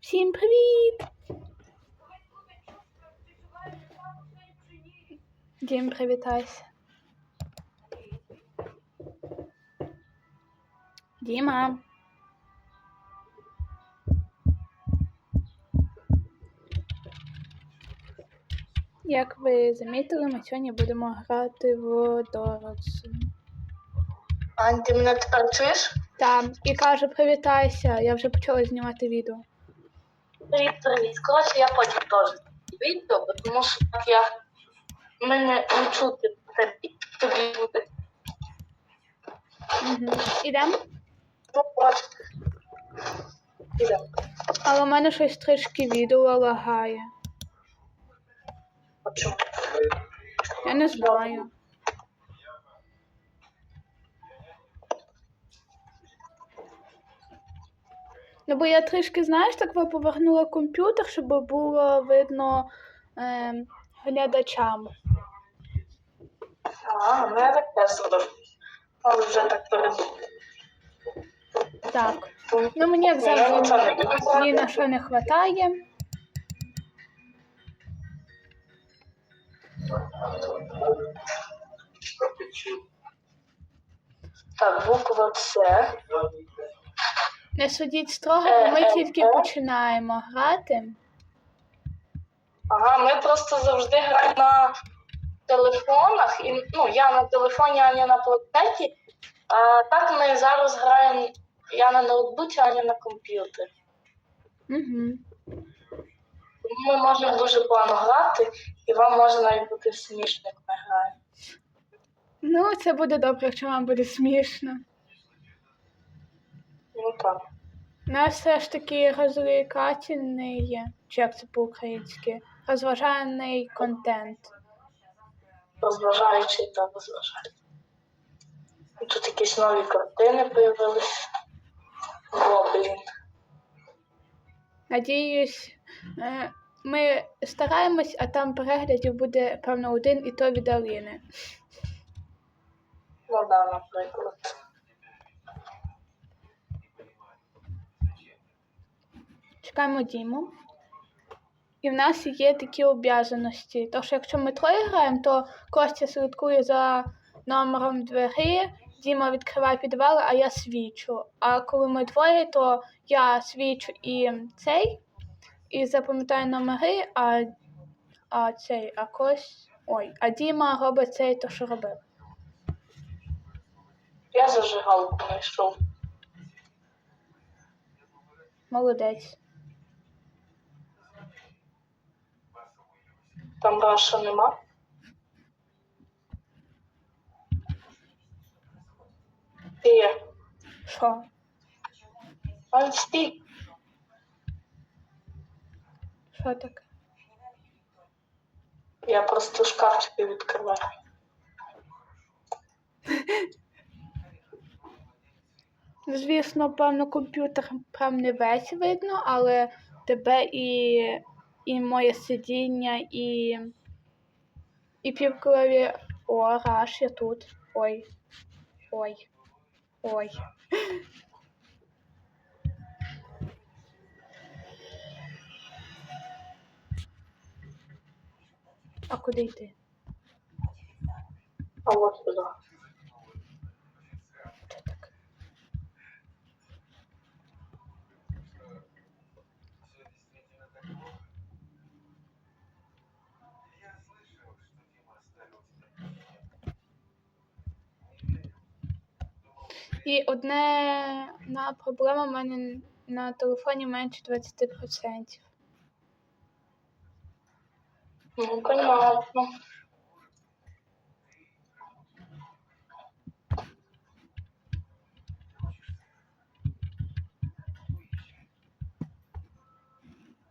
Всім привіт! Дім, привітайся. Діма. Як ви замітили, ми сьогодні будемо грати в Доротсу. Ань, ти мене тепер чуєш? Там і каже, привітайся, я вже почала знімати відео. Привіт, привіт. Коротше, я потім теж відео, бо тому що так я мене не чути тобі, тобі буде. Угу. Ідемо? Ну, коротше. Ідемо. Але в мене щось трішки відео лагає. А чому? Я не знаю. Ну, бо я трішки, знаєш, так би повернула комп'ютер, щоб було видно ем, глядачам. А, ну я так теж зробив. Але вже так передумав. Так. Ну, мені як завжди ні на що не вистачає. Так, буква С. Не судіть строго, бо ми тільки починаємо грати. Ага, ми просто завжди граємо на телефонах. І, ну, я на телефоні, Аня на планшеті. А так ми зараз граємо я на ноутбуці, Аня на комп'ютері. Угу. Ми можемо дуже плавно грати, і вам може навіть бути смішно, як ми граємо. Ну, це буде добре, якщо вам буде смішно. Ну так. У нас все ж таки розвлекательний, чи як це по-українськи, розважальний контент. Розважаючий та розважаючий. І Тут якісь нові картини з'явились. О, блін. Надіюсь, е, ми стараємось, а там переглядів буде, певно, один і то від Аліни. Ну да, наприклад. Чекаємо Діму. І в нас є такі обов'язаності. Що якщо ми троє граємо, то Костя слідкує за номером двері, Діма відкриває підвали, а я свічу. А коли ми двоє, то я свічу і цей, і запам'ятаю номери, а, а цей, а Кость. Ой, а Діма робить цей, то що робив. Я зажигалку знайшов. Молодець. Там Раша нема. Ти є. Що? Ань. Що таке? Я просто шкафчики відкриваю. Звісно, певно, комп'ютер прям не весь видно, але тебе і, і моє сидіння, і, і півклаві. О, раш, я тут. Ой. Ой. Ой. А куди йти? А от сюди. І одне на проблема в мене на телефоні менше 20%. Ну, понятно.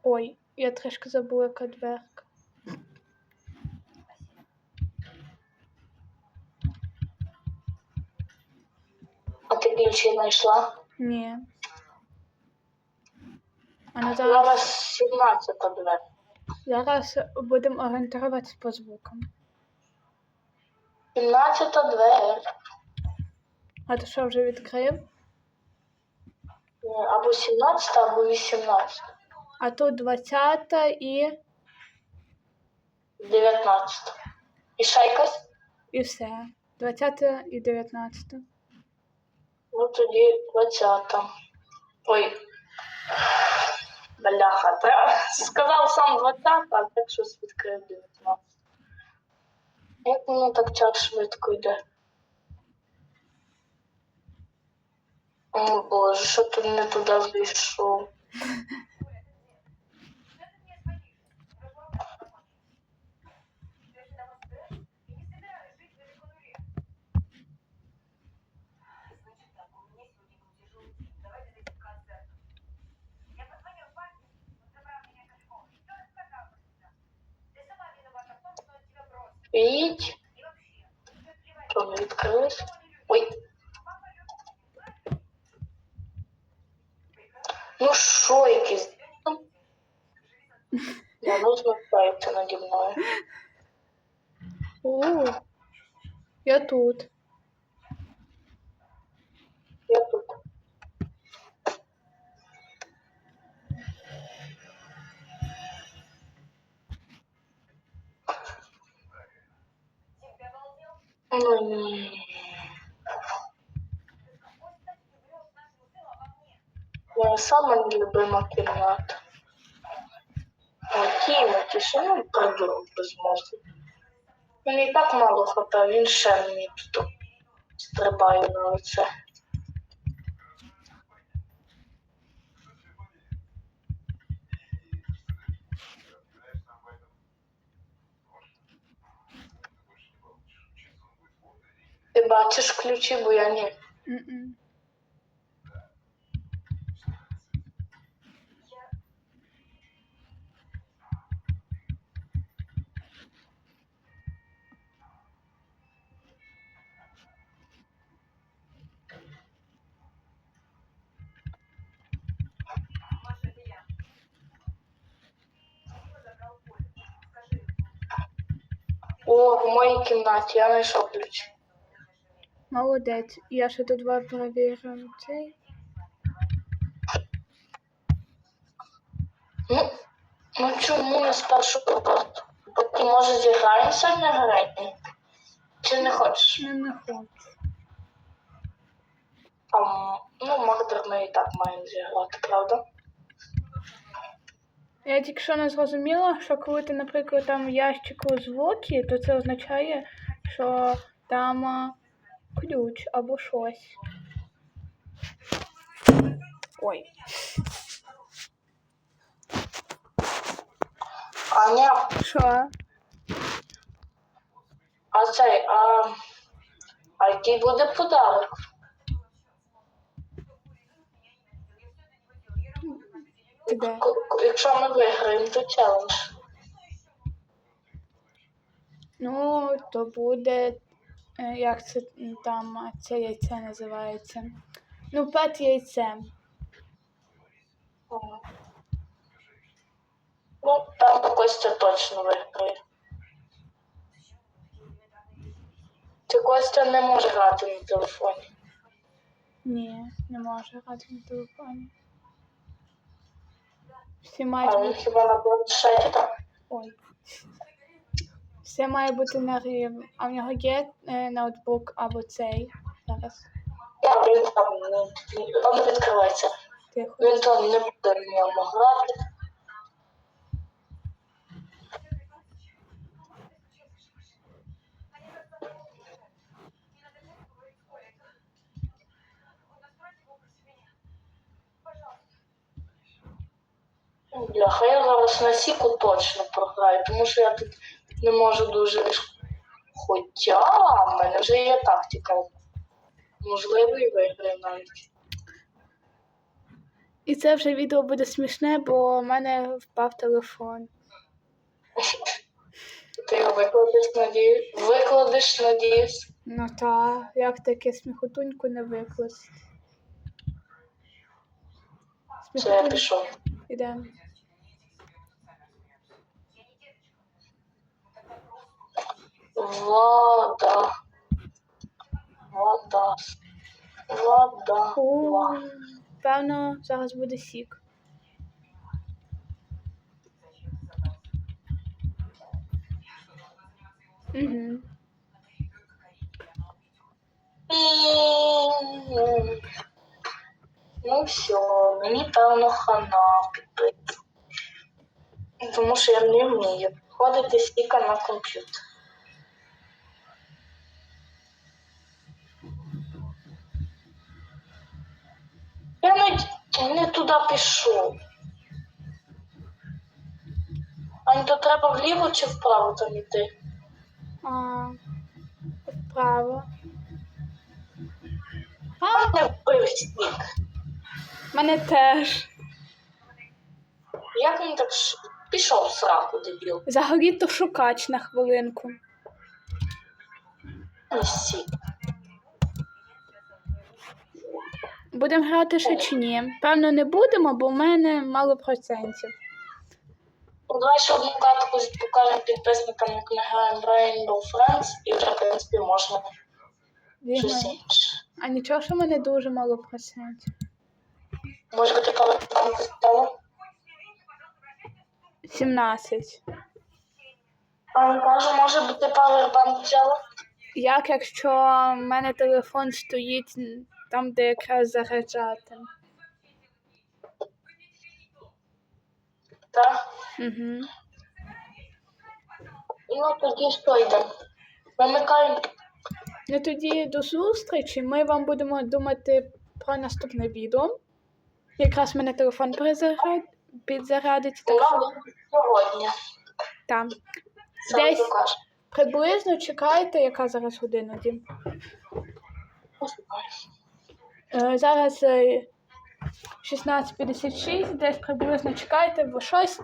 Ой, я трішки забула яка ключі знайшла? Ні. А ну зараз, Зараз 17 двері. зараз будемо орієнтуватися по звукам. 17 двері. А ти що вже відкрив? Або 17, або 18. А тут 20 і, 19. І ще якась? і все. 20 і 19. Ну тоді 20. Ой. Бляха, треба. Сказав сам 20, а так щось відкрив 19. Як воно так час швидко йде? О боже, що ти не туди зайшов? Їдь. Що не відкрилось? Ой. Ну що якийсь? Я ну змикається наді мною. О, я тут. Я тут. Ну ні. Моя сама нелюбима кімната. О, Тімоті, що нам придурок безмозглий. Мені так мало хапа, він ще мені тут стрибає на лице. Ти бачиш ключі, бо я ні. М-м. О, в моїй кімнаті я знайшов ключ. Молодець. Я ще тут два перевірю цей. Ну, ну чому не з першого разу? Поки може зіграємося в негаретні? Чи не хочеш? Не, не хочу. Там, ну, Магдер ми і так маємо зіграти, правда? Я тільки що не зрозуміла, що коли ти, наприклад, там в ящику звуки, то це означає, що там а, ключ або щось. Ой. Аня, Що? а цей, а, а який буде подарок? Де? К- к- Якщо ми виграємо, то челендж. Ну, то буде. Е, Як це там це яйце називається? Ну, пет яйцем. Ага. Ну, там Костя точно виграє. Чи Костя не може грати на телефоні? Ні, не може грати на телефоні. Всі А він хіба на планшеті? Ой. Все має бути на рівні. А в нього є е, ноутбук або цей. Зараз. Я він там не, він не відкривається. Тихо. Він там не буде ньому грати. Бляха, я зараз на сіку точно програю, тому що я тут не можу дуже. Хоча в мене вже є тактика. Можливо, і виграю навіть. І це вже відео буде смішне, бо в мене впав телефон. Ти його викладеш, надіюсь. Викладеш, надіюсь. Ну та, як таке сміхотуньку не викласти. Це я пішов. Ідемо. Вода. Вода. Вода. О, Певно, зараз буде сік. Угу. Ну все, мені певно хана підбити. Тому що я не вмію. Ходити стіка на комп'ютер. Я не, не туди пішов. Ань, то треба вліво чи вправо там іти? А, вправо. А не вбив стік. Мене теж. Як він так ш- пішов в сраку, дебіл? Взагалі то шукач на хвилинку. Не Будемо грати ще чи ні? Певно, не будемо, бо в мене мало процентів. Ну, давай ще одну катку покажемо підписникам, як ми граємо в Rainbow Friends, і вже, в принципі, можна щось інше. А нічого, що в мене дуже мало процентів. Може бути пам'ятаємо стало? 17. А каже, може бути павербанк взяла? Як якщо в мене телефон стоїть там, де якраз заряджати? Так? Угу. Ну, тоді що йде? Вимикаємо. Ну тоді до зустрічі. Ми вам будемо думати про наступне відео. Якраз мене телефон перезаряд... підзарядить. Так що сьогодні. Сам Десь. Приблизно чекайте, яка зараз година, Дім. Е, зараз е, 16.56, десь приблизно чекайте в 6,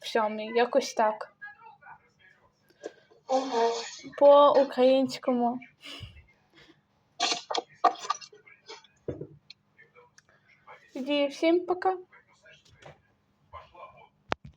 в 7, якось так. Угу. По українському. Тоді всім пока.